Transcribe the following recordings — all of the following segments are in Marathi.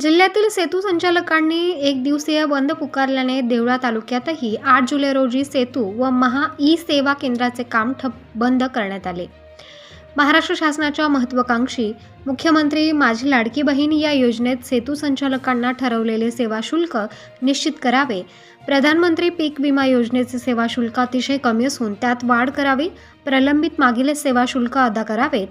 जिल्ह्यातील सेतू संचालकांनी एक दिवसीय बंद पुकारल्याने देवळा तालुक्यातही आठ जुलै रोजी सेतू व महा ई सेवा केंद्राचे काम ठप बंद करण्यात आले. महाराष्ट्र शासनाच्या महत्त्वाकांक्षी मुख्यमंत्री माझी लाडकी बहीण या योजनेत सेतू संचालकांना ठरवलेले सेवा शुल्क निश्चित करावे. प्रधानमंत्री पीक विमा योजनेचे सेवा शुल्क अतिशय कमी असून त्यात वाढ करावी. प्रलंबित मागील सेवा शुल्क अदा करावेत.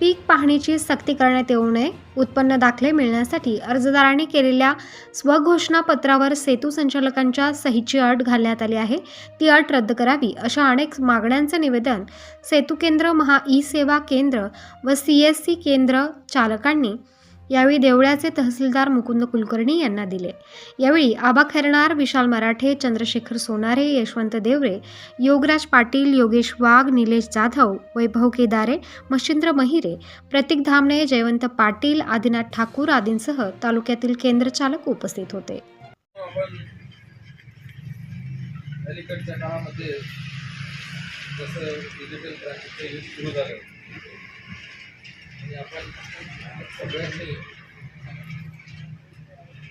पीक पाहणीची सक्ती करण्यात येऊ नये. उत्पन्न दाखले मिळण्यासाठी अर्जदारांनी केलेल्या स्वघोषणापत्रावर सेतू संचालकांच्या सहीची अट घालण्यात आली आहे. ती अट रद्द करावी अशा अनेक मागण्यांचं निवेदन सेतू केंद्र महा ई सेवा केंद्र व सी एस सी केंद्र चालकांनी यावेळी देवळ्याचे तहसीलदार मुकुंद कुलकर्णी यांना दिले. यावेळी आबा खैरणार विशाल मराठे चंद्रशेखर सोनारे यशवंत देवरे योगराज पाटील योगेश वाघ निलेश जाधव वैभव केदारे मच्छिंद्र महिरे प्रतीक धामणे जयवंत पाटील आदिनाथ ठाकूर आदींसह तालुक्यातील केंद्रचालक उपस्थित होते. अलीकडच्या काळामध्ये जसं डिजिटल क्रांतीचं युग सुरू झालं सगळ्यांनी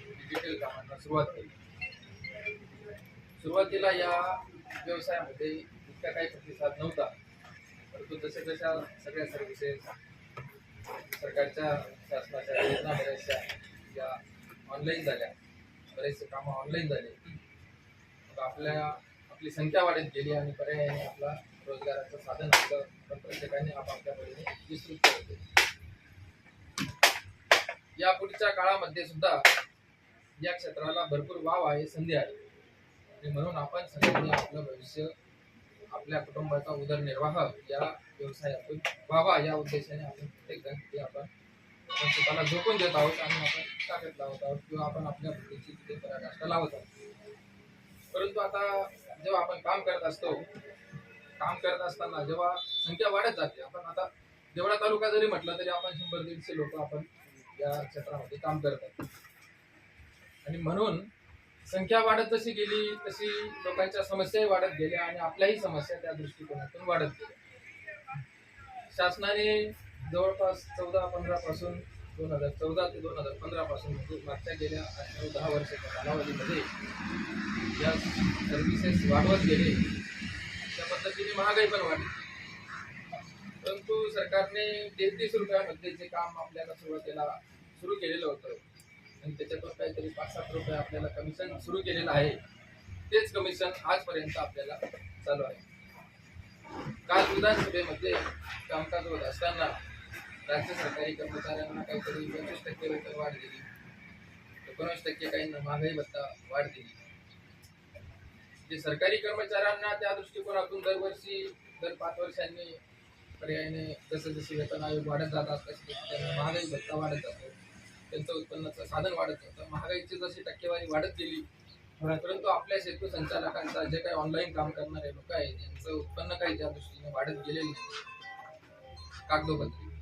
डिजिटल कामांना सुरुवात केली. सुरुवातीला या व्यवसायामध्ये इतका काही प्रतिसाद नव्हता परंतु जसे जशा सगळ्या सर्व्हिसेस सरकारच्या शासनाच्या योजना बऱ्याचशा या ऑनलाईन झाल्या बरेचसे कामं ऑनलाईन झाले. मग आपल्या आपली संख्या वाढत गेली आणि पर्यायाने आपला रोजगाराचं साधन आपलं पण प्रत्येकाने आपापल्या परीने विस्तृत करत या पुढच्या काळामध्ये सुद्धा या क्षेत्राला भरपूर वाव आहे संधी आहे. आणि म्हणून आपण सगळ्यांनी आपलं भविष्य आपल्या कुटुंबाचा उदरनिर्वाह या व्यवसायातून व्हावा या उद्देशाने आपण प्रत्येक जण ते आपण आपण स्वतःला झोपून देत आहोत आणि आपण ताकद लावत आहोत किंवा आपण आपल्या बुद्धीची तिथे पराकाष्ठा लावत आहोत. परंतु आता जेव्हा आपण काम करत असतो काम करत असताना जेव्हा संख्या वाढत जाते आपण आता देवळा तालुका जरी म्हटलं तरी आपण शंभर दीडशे लोक आपण या क्षेत्रामध्ये काम करत आणि म्हणून संख्या वाढत जशी गेली तशी लोकांच्या समस्याही वाढत गेल्या आणि आपल्याही समस्या त्या दृष्टिकोनातून वाढत गेल्या. शासनाने जवळपास चौदा पंधरा पासून दोन हजार चौदा ते दोन हजार पंधरा पासून म्हणजे मागच्या गेल्या आठ नऊ दहा वर्षाच्या कालावधीमध्ये या सर्व्हिसेस वाढवत गेले. अशा पद्धतीने महागाई पण वाढली. परंतु सरकारने तेहतीस रुपयामध्ये जे काम आपल्याला सुरुवातीला सुरू केलेलं होतं आणि त्याच्यातून काहीतरी पाच सात रुपये आपल्याला कमिशन सुरू केलेलं आहे तेच कमिशन आजपर्यंत आपल्याला चालू आहे. काल विधानसभेमध्ये कामकाज होत असताना राज्य सरकारी कर्मचाऱ्यांना काहीतरी पंचवीस टक्के वेतन वाढ दिली. एकोणीस टक्के काही महागाई भत्ता वाढ दिली. जे सरकारी कर्मचाऱ्यांना त्या दृष्टिकोनातून दरवर्षी दर पाच वर्षांनी पर्यायाने जसं जसे वेतन आयोग वाढत जातात तसे त्यांना महागाई भत्ता वाढत जातो. त्यांचं उत्पन्नाचं साधन वाढत जातं. महागाईची जशी टक्केवारी वाढत गेली परंतु आपल्या सेतू संचालकांचा जे काही ऑनलाईन काम करणारे लोक आहेत त्यांचं उत्पन्न काही त्या दृष्टीने वाढत गेलेलं नाही. कागदोपत्री.